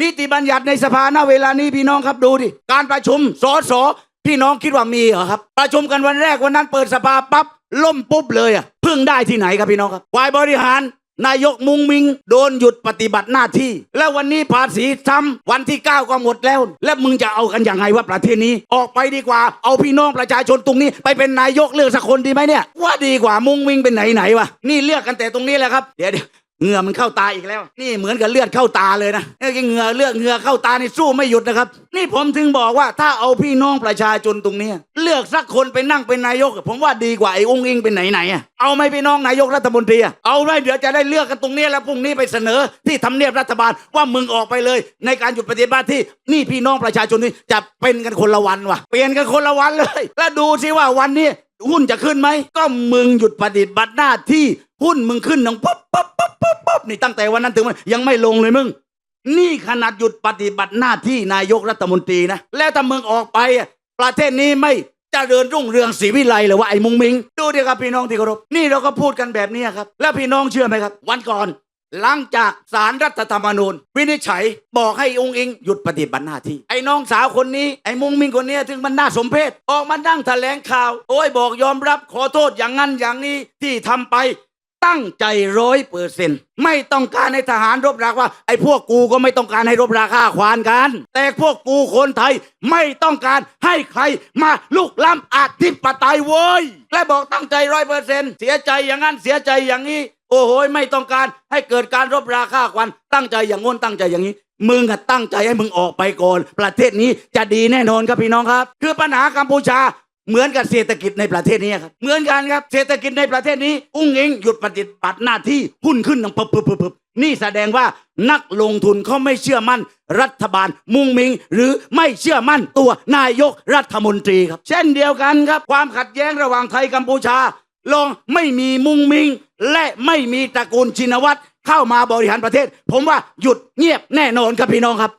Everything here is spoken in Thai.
นิติบัญญัติในสภาณเวลานี้พี่น้องครับดูดิการประชุมสสพี่น้องคิดว่ามีเหรอครับ ประชุมกันวันแรกวันนั้นเปิดสภาปั๊บล่มปุ๊บเลยอะพิ่งได้ที่ไหนครับพี่น้องครับฝ่ายบริหารนายกมุงมิง โดนหยุดปฏิบัติหน้าที่ แล้ววันนี้ภาษีซ้ำวันที่ 9 ก็หมดแล้ว แล้วมึงจะเอากันยังไงว่าประเทศนี้ ออกไปดีกว่า เอาพี่น้องประชาชนตรงนี้ ไปเป็นนายกเลือกสักคนดีไหมเนี่ย ว่าดีกว่ามุงมิงเป็นไหนไหนวะนี่เลือกกันแต่ตรงนี้แหละครับเดี๋ยวเดี๋ยว เหงื่อมันเข้าตาอีกแล้ว นี่เหมือนกับเลือดเข้าตาเลยนะเอ้ยเหงื่อเลือดเหงื่อเข้าตานี่สู้ไม่หยุดนะครับ นี่ผมถึงบอกว่าถ้าเอาพี่น้องประชาชนตรงนี้ เลือกสักคนไปนั่งเป็นนายก ผมว่าดีกว่าไอ้องค์อิงเป็นไหนไหนๆอะเอาไม่พี่น้องนายกรัฐมนตรีเอาไหมเดี๋ยวจะได้เลือกกันตรงนี้แล้วพรุ่งนี้ไปเสนอ ที่ทำเนียบรัฐบาลว่ามึงออกไปเลย ในการหยุดปฏิบัติที่นี่พี่น้องประชาชนนี่จะเป็นกันคนละวันว่ะเปลี่ยนกันคนละวันเลย แล้วดูสิว่าวันนี้หุ้นจะขึ้นไหมก็มึงหยุดปฏิบัติหน้าที่หุ้นมึงขึ้นนังปุ๊บปุ๊บปุ๊บปุ๊บปุ๊บ นี่ตั้งแต่วันนั้นถึงวันยังไม่ลงเลยมึง นี่ขนาดหยุดปฏิบัติหน้าที่นายกรัฐมนตรีนะ แล้วถ้ามึงออกไป ประเทศนี้ไม่จะเดินรุ่งเรืองศรีวิไลเลยว่าไอ้มุงมิง ดูดิครับพี่น้องที่เคารพนี่เราก็พูดกันแบบนี้ครับ แล้วพี่น้องเชื่อไหมครับ วันก่อนหลังจากสารรัฐธรรมนูญ วินิจฉัยบอกให้องค์อิงหยุดปฏิบัติหน้าที่ ไอ้น้องสาวคนนี้ไอ้มุงมิงคนนี้ถึงมันน่าสมเพชออกมานั่งแถลงข่าว โอ้ยบอกยอมรับขอโทษอย่างนั้นอย่างนี้ที่ทำไป ตั้งใจร้อยเปอร์เซ็นต์ไม่ต้องการให้ทหารรบราว่า ไอ้พวกกูก็ไม่ต้องการให้รบราค่าควานกัน แต่พวกกูคนไทยไม่ต้องการให้ใครมาลุกล้ำอธิปไตยเว้ยและบอกตั้งใจร้อยเปอร์เซ็นต์เสียใจอย่างนั้นเสียใจอย่างนี้ โอ้โหไม่ต้องการให้เกิดการรบราค่าควันตั้งใจอย่างงนตั้งใจอย่างนี้มึงตั้งใจให้มึงออกไปก่อน ประเทศนี้จะดีแน่นอนครับพี่น้องครับ คือปัญหากัมพูชา เหมือนกับเศรษฐกิจในประเทศนี้ครับ เหมือนกันครับเศรษฐกิจในประเทศนี้ อุ้งอิงหยุดปฏิบัติหน้าที่หุ้นขึ้นดังปึ๊บปึ๊บปึ๊บนี่แสดงว่านักลงทุนเขาไม่เชื่อมั่น รัฐบาลมุงมิง หรือไม่เชื่อมั่นตัวนายกรัฐมนตรีครับ เช่นเดียวกันครับ ความขัดแย้งระหว่างไทยกัมพูชา ลองไม่มีมุงมิง และไม่มีตระกูลชินวัตรเข้ามาบริหารประเทศ ผมว่าหยุดเงียบแน่นอนครับพี่น้องครับ